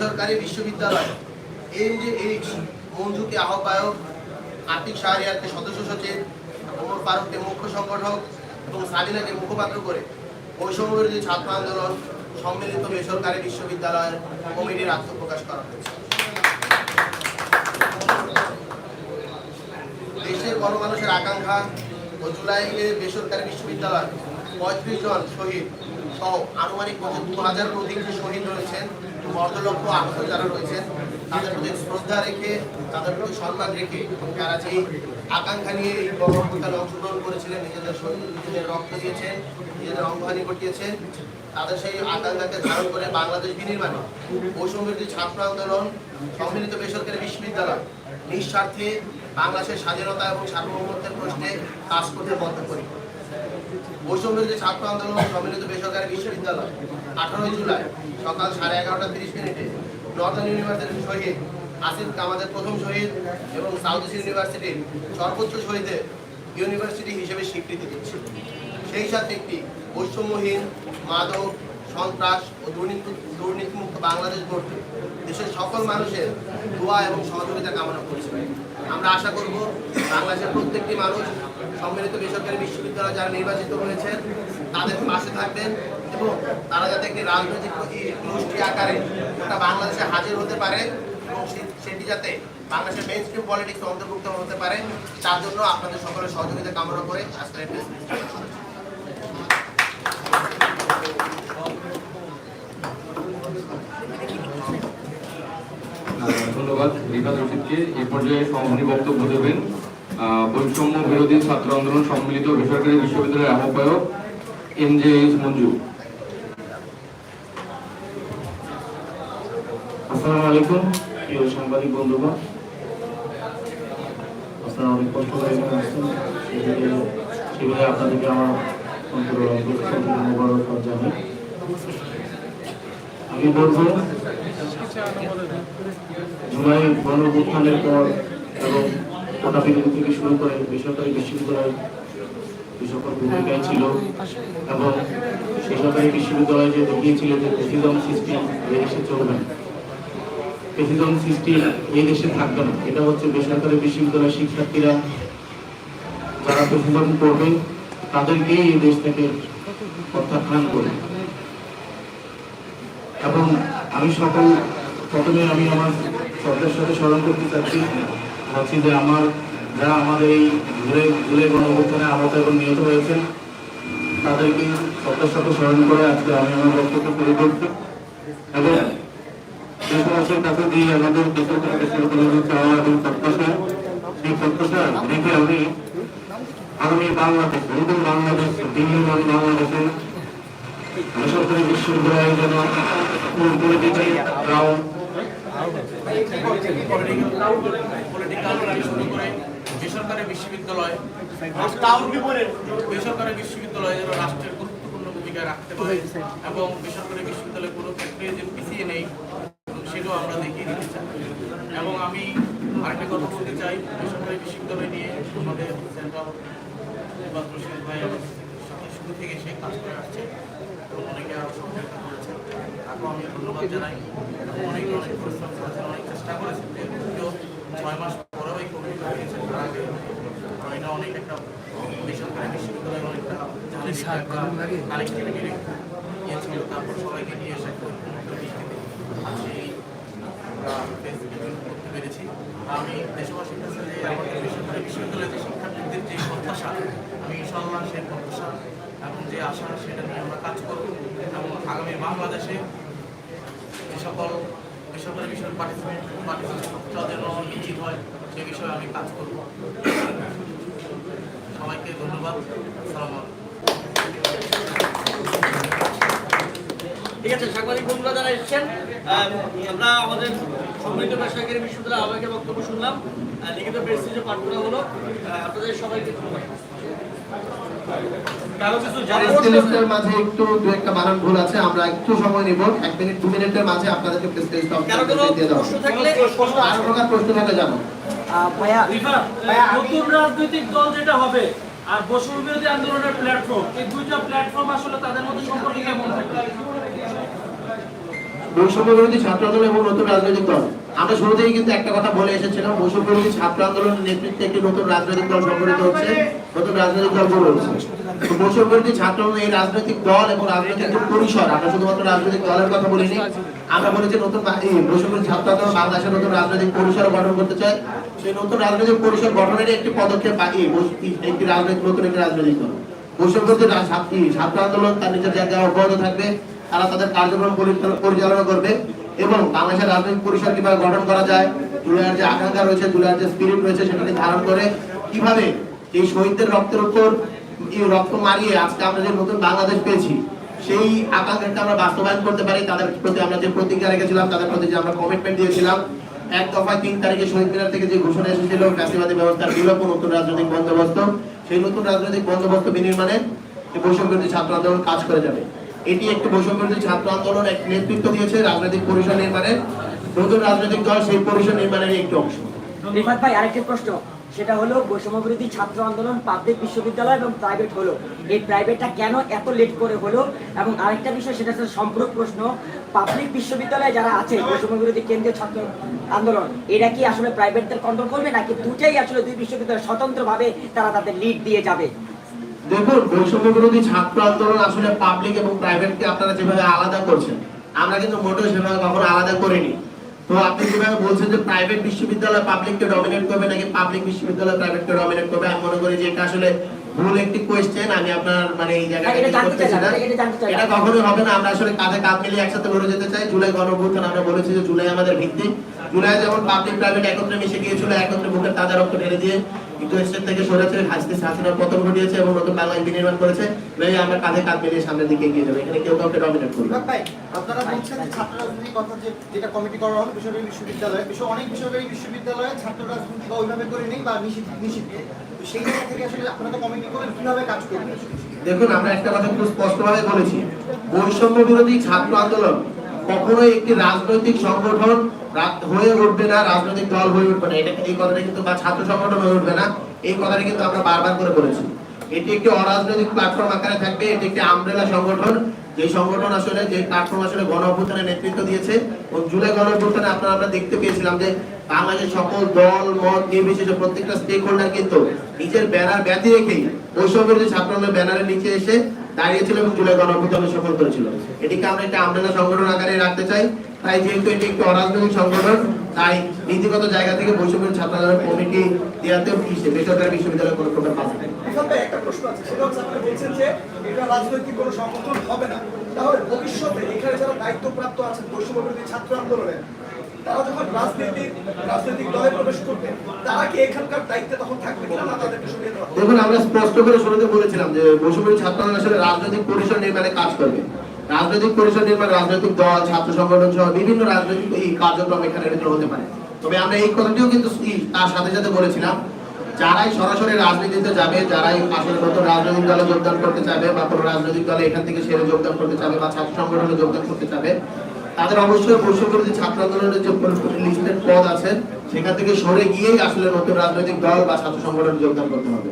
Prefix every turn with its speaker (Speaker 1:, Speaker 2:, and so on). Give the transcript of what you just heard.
Speaker 1: সরকারি বিশ্ববিদ্যালয় M J H মঞ্জুকে আহ্বায়ক, আতিক শাহরিয়ারকে সদস্য সচিব, ওমর ফারুককে মুখ্য সংগঠক এবং সাবিনাকে মুখপাত্র করে বৈষম্য বিরোধী ছাত্র আন্দোলন সম্মিলিত বেসরকারি বিশ্ববিদ্যালয়ের কমিটির আত্মপ্রকাশ করা হয়েছে। দেশের গণমানুষের আকাঙ্ক্ষা ও জুলাইয়ে বেসরকারি বিশ্ববিদ্যালয় পঁয়ত্রিশ জন শহীদ সহ আনুমানিক দু হাজারের অধিক শহীদ রয়েছেন অর্ধলক্ষ আহত যারা রয়েছেন, তাদের প্রতি শ্রদ্ধা রেখে, তাদের প্রতি সম্মান রেখে যারা যে আকাঙ্ক্ষা নিয়ে এই গণঅভ্যুত্থানে অংশগ্রহণ করেছিলেন, নিজেদের নিজেদের রক্ত দিয়েছেন, নিজেদের অঙ্গহানি ঘটিয়েছেন, তাদের সেই আকাঙ্ক্ষাকে ধারণ করে বাংলাদেশ বিনির্মাণে বৈষম্যবিরোধী ছাত্র আন্দোলন, সম্মিলিত বেসরকারি বিশ্ববিদ্যালয় নিঃস্বার্থে বাংলাদেশের স্বাধীনতা এবং সার্বভৌমত্বের প্রশ্নে কাজ করতে বদ্ধ করি বৈষম্যবিরোধী ছাত্র আন্দোলন সম্মিলিত বেসরকারি বিশ্ববিদ্যালয়, আঠারোই জুলাই, সকাল সাড়ে এগারোটা তিরিশ মিনিটে নর্দার্ন ইউনিভার্সিটির শহীদ আসিফ আমাদের প্রথম শহীদ এবং সাউথ ইস্ট ইউনিভার্সিটির সর্বোচ্চ শহীদের ইউনিভার্সিটি হিসেবে স্বীকৃতি দিচ্ছে। সেই সাথে একটি বৈষম্যহীন, মাদক, সন্ত্রাস ও দুর্নীতি, দুর্নীতিমুক্ত বাংলাদেশ গড়তে দেশের সকল মানুষের দোয়া এবং সহযোগিতা কামনা করছি। আমরা আশা করব বাংলাদেশের প্রত্যেকটি মানুষ সম্মিলিত বেসরকারি বিশ্ববিদ্যালয় যারা নির্বাচিত হয়েছেন, তাদের পাশে থাকবেন এবং তারা যাতে একটি রাজনৈতিক গোষ্ঠী আকারে গোটা বাংলাদেশে হাজির হতে পারে এবং সেটি যাতে বাংলাদেশের মেইন স্ট্রিম পলিটিক্স অন্তর্ভুক্ত হতে পারে, তার জন্য আপনাদের সকলের সহযোগিতা কামনা করে আজকের
Speaker 2: ধন্যবাদ রিফাত রশিদকে এই পর্যায়ে সমাপনী বক্তব্য দেবেন বৈষম্য বিরোধী ছাত্র আন্দোলন সম্মিলিত বেসরকারি বিশ্ববিদ্যালয়ের আহ্বায়ক এম জে এইচ মঞ্জু।
Speaker 3: আসসালামু আলাইকুম, প্রিয় সাংবাদিক বন্ধুগণ। আপনারা অনেক কষ্ট করে এখানে আসছেন। সেগুলো আপনাদেরকে আমি বলব, জুলাই গণঅভ্যুত্থানের পর এবং কোটা বিরোধী থেকে শুরু করে বেসরকারি বিশ্ববিদ্যালয় সকল ভূমিকায় ছিল এবং বেসরকারি বিশ্ববিদ্যালয় যে দেখিয়েছিল যে প্রেসিডম সিস্টেম এই দেশে চলবে না। প্রেসিডম সিস্টেম এই দেশে থাকবে না। এটা হচ্ছে বেসরকারি বিশ্ববিদ্যালয়ের শিক্ষার্থীরা যারা প্রেসিডম করবে, তাদেরকেই এই দেশ থেকে প্রত্যাখ্যান করবে। এবং আমি সকল প্রথমে আমি আমার শব্দের সাথে স্মরণ করতে চাচ্ছি। ভাবছি যে আমার, যারা আমাদের এই ঘুরে ঘুরে গণঅভ্যুত্থানে আহত এবং নিহত হয়েছেন, তাদেরকে শব্দের সাথে স্মরণ করে আজকে আমি আমার বক্তব্য শুরু করছি এবং দেশবাসীর কাছে দিয়ে আমাদের দেশের দেশের কোনো চাওয়া এবং প্রত্যাশা। সেই প্রত্যাশা রেখে আমি আগামী বাংলাদেশ, নতুন বাংলাদেশ দিল্লিমান বাংলাদেশে বেসরকারি বিশ্ববিদ্যালয়ের জন্য তাও
Speaker 4: বেসরকারি বিশ্ববিদ্যালয় বেসরকারি বিশ্ববিদ্যালয় যেন রাষ্ট্রের গুরুত্বপূর্ণ ভূমিকা রাখতে পারে এবং বেসরকারি বিশ্ববিদ্যালয় কোনো ক্ষেত্রে যে পিছিয়ে নেই, সেটাও আমরা দেখিয়ে দিতে চাই। এবং আমি আরেকটা কথা বলতে চাই, বেসরকারি বিশ্ববিদ্যালয় নিয়ে আমাদের নির্বাচন ভাই শুরু থেকে সে কাজ করে আসছে। এবং অনেকে আরও সহযোগিতা করেছে তাকেও আমি ধন্যবাদ জানাই। অনেক অনেক পরিশ্রম করেছেন অনেক চেষ্টা করেছেন। যে ছয় মাস পরেও এই কমিটি হয়েছেন তার আগে এটা অনেক একটা বেসরকারি বিশ্ববিদ্যালয় অনেকটা ইয়ে ছিল তারপর সবাইকে নিয়ে এসে একটা আজকে আমরা করতে পেরেছি। আমি দেশবাসীর কাছে যে আমাদের বেসরকারি বিশ্ববিদ্যালয়ের যে শিক্ষার্থীদের যে প্রত্যাশা আমি ইনশাল্লাহ সেই প্রত্যাশা এবং যে আশা সেটা নিয়ে আমরা কাজ করব এবং আগামী বাংলাদেশে যে সকল বেসরকারি বিষয়ের পার্টিসিপেন্ট পার্টিসিপেন্টটা যেন নিশ্চিত হয়, সে বিষয়ে আমি কাজ করব। সবাইকে ধন্যবাদ। সালাম
Speaker 5: ঠিক আছে, সাংবাদিক বন্ধুরা যারা এসেছেন আমরা আমাদের সম্মিলিত বেসরকারি বিশ্ববিদ্যালয় আহ্বায়কের বক্তব্য শুনলাম। লিখিত প্রেসিডেন্ট পাঠ করা হলো। আপনাদের সবাইকে ধন্যবাদ।
Speaker 1: মাঝে একটু দু একটা বানান ভুল আছে আমরা একটু সময় নিব। এক মিনিট দু মিনিটের মাঝে আপনাদেরকে প্রেস রিলিজটা
Speaker 5: কারও কোনো
Speaker 1: দিয়ে দেওয়া
Speaker 5: প্রশ্ন
Speaker 1: হবে।
Speaker 5: থাকলে
Speaker 1: কারও প্রকার প্রশ্ন থাকলে জানো
Speaker 6: নতুন রাজনৈতিক দল যেটা হবে আর বিরোধী আন্দোলনের প্ল্যাটফর্ম এই দুইটা প্ল্যাটফর্ম আসলে তাদের মধ্যে সম্পর্কে কেমন থাকবে?
Speaker 1: বৈষম্য ছাত্র আন্দোলন এবং নতুন রাজনৈতিক দল। আমরা শুরুতেই কিন্তু একটা কথা বলে এসেছিলাম বৈষম্য ছাত্র আন্দোলনের নেতৃত্বে একটি নতুন রাজনৈতিক দল সংগঠিত হচ্ছে, নতুন রাজনৈতিক দল গড়ে উঠছে। বৈষম্য ছাত্র আন্দোলন এই রাজনৈতিক দল এবং রাজনৈতিক পরিসর, আমরা শুধুমাত্র রাজনৈতিক দলের কথা বলিনি, আমরা বলেছি নতুন বৈষম্য ছাত্র আন্দোলন বাংলাদেশের নতুন রাজনৈতিক পরিসর গঠন করতে চায়। সেই নতুন রাজনৈতিক পরিসর গঠনের একটি পদক্ষেপ একটি রাজনৈতিক নতুন একটি রাজনৈতিক দল। বৈষম্য ছাত্র আন্দোলন তার নিজের জায়গায় অব্যাহত থাকবে। তারা তাদের কার্যক্রম পরিচালনা- করবে এবং বাংলাদেশের রাজনৈতিক পরিসর কীভাবে গঠন করা যায়, জুলাইয়ের যে আকাঙ্ক্ষা রয়েছে, জুলাইয়ের যে স্পিরিট রয়েছে সেটাকে ধারণ করে কীভাবে এই শহীদদের রক্তের উপর এই রক্ত মারিয়ে আজকে আমরা যে নতুন বাংলাদেশ পেয়েছি, সেই আকাঙ্ক্ষাকে আমরা বাস্তবায়ন করতে পারি। তাদের প্রতি আমরা যে প্রতিজ্ঞা রেখেছিলাম, তাদের প্রতি যে আমরা কমিটমেন্ট দিয়েছিলাম, এক দফায় তিন তারিখে শহীদ মিনার থেকে যে ঘোষণা এসেছিল, ফ্যাসিবাদী ব্যবস্থার বিলোপ নতুন রাজনৈতিক বন্দোবস্ত, সেই নতুন রাজনৈতিক বন্দোবস্ত বিনির্মাণে বৈষম্য ছাত্র আন্দোলন কাজ করে যাবে। এটি একটি বৈষম্যবিরোধী ছাত্র আন্দোলন, এক নেতৃত্ব দিয়েছে রাজনৈতিক পরিসর নির্মাণে। নতুন রাজনৈতিক দল সেই পরিসর নির্মাণের একটি অংশ।
Speaker 7: ভাই, আরেকটি প্রশ্ন। সেটা হলো বৈষম্য বিরোধী ছাত্র আন্দোলন পাবলিক বিশ্ববিদ্যালয় এবং প্রাইভেট হলো। এই প্রাইভেটটা কেন এত লেট করে হলো? এবং আরেকটা বিষয়, সেটা হচ্ছে সম্পূরক প্রশ্ন। পাবলিক বিশ্ববিদ্যালয়ে যারা আছে বৈষম্য বিরোধী কেন্দ্রীয় ছাত্র আন্দোলন, এরা কি আসলে প্রাইভেটদের কন্ট্রোল করবে? নাকি দুটাই আসলে দুই বিশ্ববিদ্যালয় স্বতন্ত্রভাবে তারা তাদের লিড দিয়ে যাবে?
Speaker 1: দেখুন বৈষম্য বিরোধী ছাত্র আন্দোলন আসলে পাবলিক এবং প্রাইভেটকে আপনারা যেভাবে আলাদা করছেন আমরা কিন্তু মোটেও সেভাবে কখনো আলাদা করিনি। তো আপনি যেভাবে বলছেন যে প্রাইভেট বিশ্ববিদ্যালয় পাবলিককে ডমিনেট করবে নাকি পাবলিক বিশ্ববিদ্যালয় প্রাইভেটকে ডমিনেট করবে আমি মনে করি যে এটা আসলে ভুল একটি কোয়েশ্চেন আমি আপনার মানে এই জায়গাটা
Speaker 7: এটা
Speaker 1: কখনোই হবে না আমরা আসলে কাঁধে কাঁধ মিলিয়ে একসাথে লড়ে যেতে চাই। জুলাই গণঅভ্যুত্থান আমরা বলেছি যে জুলাই আমাদের ভিত্তি। জুলাই যেমন পাবলিক প্রাইভেট একত্রে মিশে গিয়েছিল একত্রে বুকের তাজা রক্ত ঢেলে দিয়ে যুক্তরাষ্ট্রের থেকে সরেছে হাসতে হাসিনার পতন ঘটিয়েছে এবং নতুন বাংলাদেশ বিনির্মাণ করেছে। এই আমরা কাঁধে কাঁধ মিলিয়ে সামনের দিকে এগিয়ে যাব। এখানে কেউ কাউকে ডমিনেট করবে
Speaker 8: ভাই আপনারা বলছেন যে ছাত্র রাজনীতির কথা যে যেটা কমিটি করা হলো বেসরকারি বিশ্ববিদ্যালয়ে বিশ্ব অনেক বেসরকারি বিশ্ববিদ্যালয়ে ছাত্র রাজনীতি বা ওইভাবে করে নেই বা নিষিদ্ধ নিষিদ্ধ। সেই জায়গা থেকে আসলে আপনারা তো কমিটি করবেন কীভাবে কাজ করবেন?
Speaker 1: দেখুন আমরা একটা কথা খুব স্পষ্টভাবে বলেছি। বৈষম্য বিরোধী ছাত্র আন্দোলন কখনোই একটি রাজনৈতিক সংগঠন হয়ে উঠবে না, রাজনৈতিক দল হয়ে উঠবে না। এটা এই কথাটা কিন্তু বা ছাত্র সংগঠন হয়ে উঠবে না। এই কথাটা কিন্তু আমরা বারবার করে বলেছি। এটি একটি অরাজনৈতিক প্ল্যাটফর্ম আকারে থাকবে, এটি একটি আমব্রেলা সংগঠন। যে সংগঠন আসলে যে প্ল্যাটফর্ম আসলে গণ অভ্যুত্থানের নেতৃত্ব দিয়েছে। এবং জুলাই গণ অভ্যুত্থানে আপনারা আমরা দেখতে পেয়েছিলাম যে বাংলাদেশের সকল দল, মত, নির্বিশেষে প্রত্যেকটা স্টেক হোল্ডার কিন্তু নিজের ব্যানার ব্যতি রেখেই বৈষম্য বিরোধী ছাত্র ব্যানারের নিচে এসে দাঁড়িয়েছিল এবং জুলাই গণ অভ্যুত্থানে সফল করেছিল। এটিকে আমরা একটা আমব্রেলা সংগঠন আকারে রাখতে চাই। তাই যেহেতু এটি একটি অরাজনৈতিক সংগঠন, তাই নীতিগত জায়গা থেকে বৈষম্য বিরোধী ছাত্র আন্দোলনের কমিটি দেওয়াতে বেসরকারি বিশ্ববিদ্যালয় কোনো প্রকার
Speaker 8: ভাই একটা প্রশ্ন আছে সেটা হচ্ছে বলছেন যে এটা রাজনৈতিক কোনো সংগঠন হবে না। তাহলে ভবিষ্যতে এখানে যারা দায়িত্বপ্রাপ্ত আছেন ছাত্র আন্দোলনে তারা যখন রাজনৈতিক রাজনৈতিক দলে প্রবেশ তারা কি এখানকার দায়িত্বে তখন থাকবে কিনা না তাদেরকে সরিয়ে দেওয়া
Speaker 1: দেখুন, আমরা স্পষ্ট করে শুরুতে বলেছিলাম যে আসলে রাজনৈতিক পরিসর নির্মাণে কাজ করবে। রাজনৈতিক নির্মাণ রাজনৈতিক দল, ছাত্র সংগঠন সহ বিভিন্ন রাজনৈতিক এই কার্যক্রম এখানে হতে পারে। তবে আমরা এই কথাটিও কিন্তু তার সাথে সাথে বলেছিলাম, যারাই সরাসরি রাজনীতিতে যাবে, যারাই আসলে নতুন রাজনৈতিক দলে যোগদান করতে চাবে বা কোনো রাজনৈতিক দলে এখান থেকে সেরে যোগদান করতে চাবে বা ছাত্র সংগঠনে যোগদান করতে চাবে তাদের অবশ্যই বৈষম্য যে ছাত্র আন্দোলনের যে লিস্টেড পদ আছে সেখান থেকে সরে গিয়েই আসলে নতুন রাজনৈতিক দল বা ছাত্র সংগঠনে যোগদান করতে হবে।